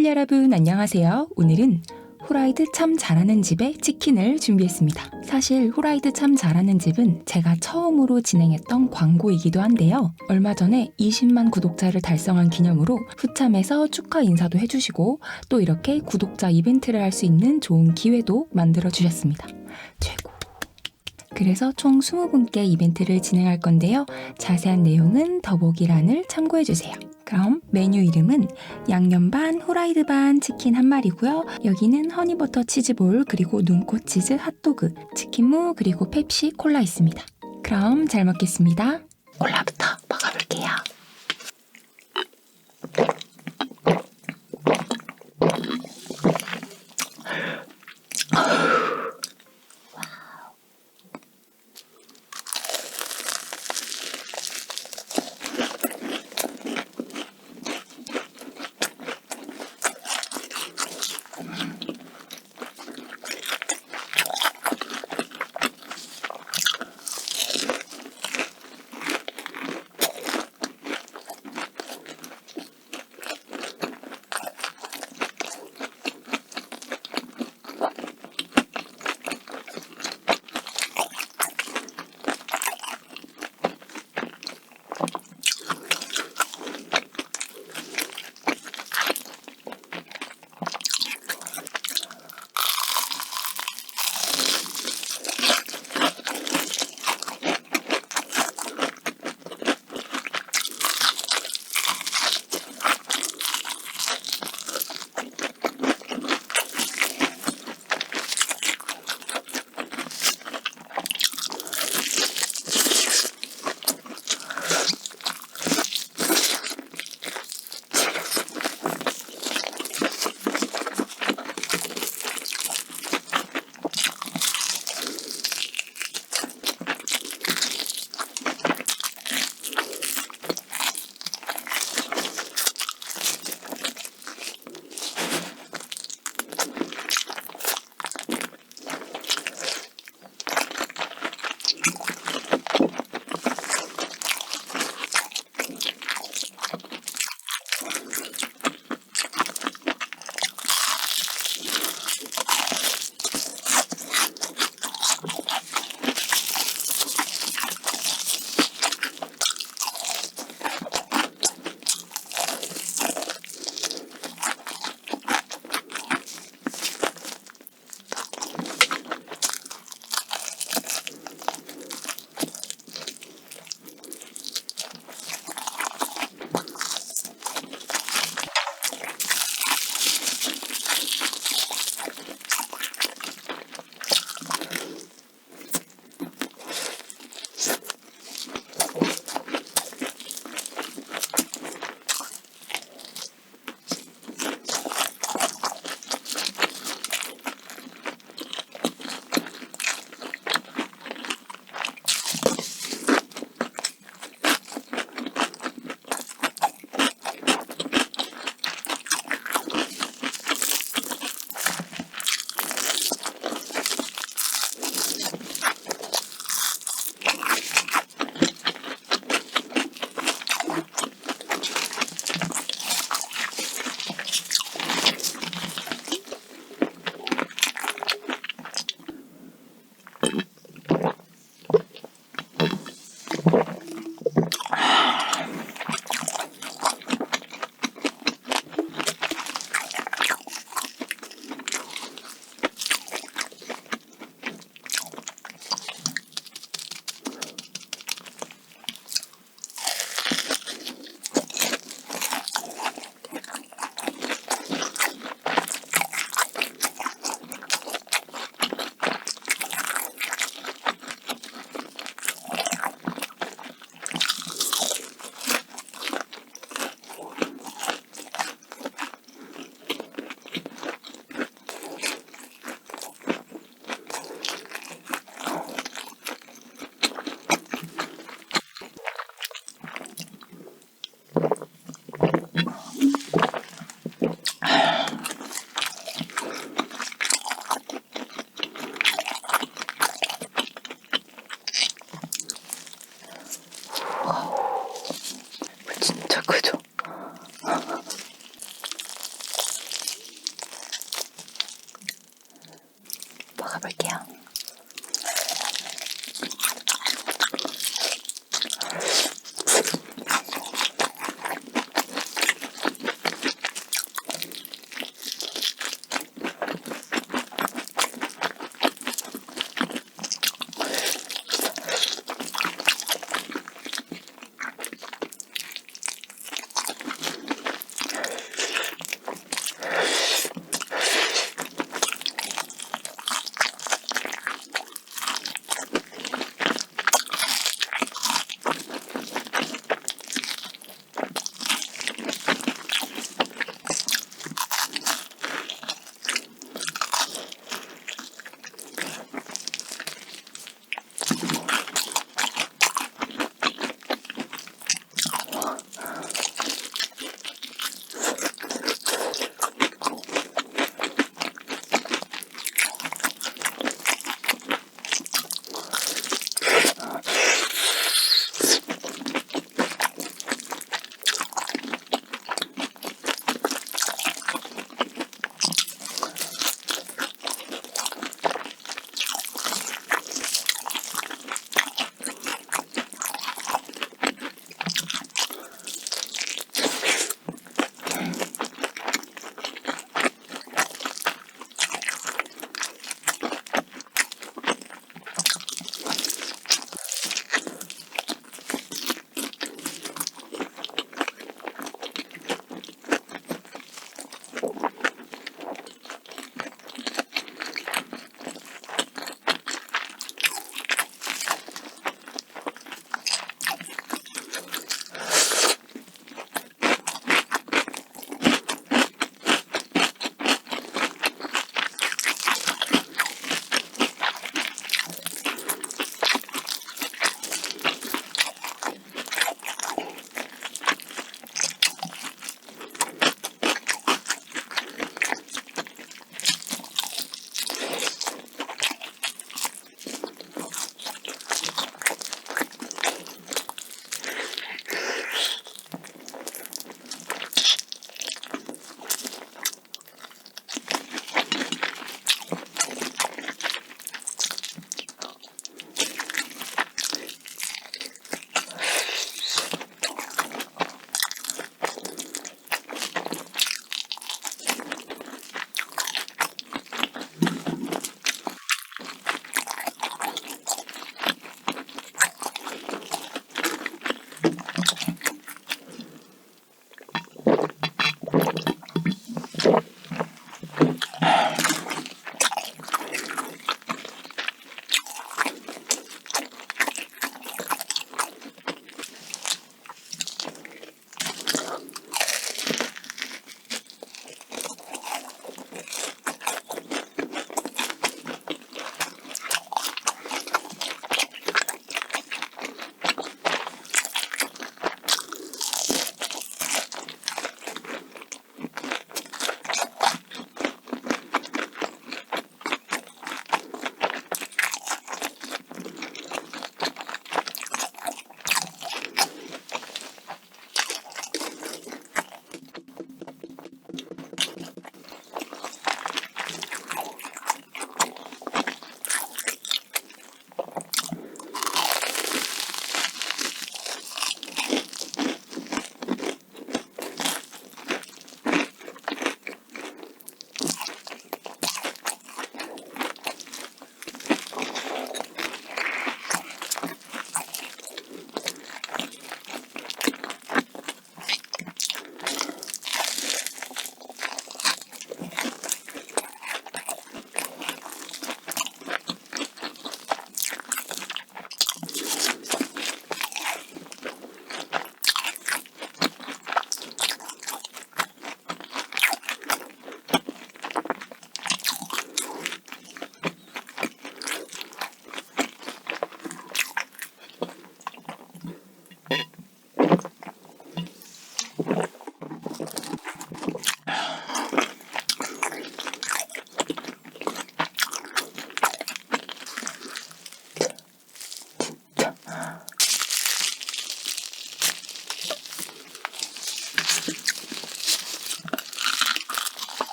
코블 여러분 안녕하세요. 오늘은 후라이드 참 잘하는 집의 치킨을 준비했습니다. 사실 후라이드 참 잘하는 집은 제가 처음으로 진행했던 광고이기도 한데요. 얼마 전에 20만 구독자를 달성한 기념으로 후참에서 축하 인사도 해주시고 또 이렇게 구독자 이벤트를 할 수 있는 좋은 기회도 만들어 주셨습니다. 최고. 그래서 총 20분께 이벤트를 진행할 건데요. 자세한 내용은 더보기란을 참고해 주세요. 그럼 메뉴 이름은 양념 반, 후라이드 반 치킨 한 마리고요. 여기는 허니버터 치즈볼 그리고 눈꽃 치즈 핫도그, 치킨무 그리고 펩시 콜라 있습니다. 그럼 잘 먹겠습니다. 콜라부터 먹어볼게요.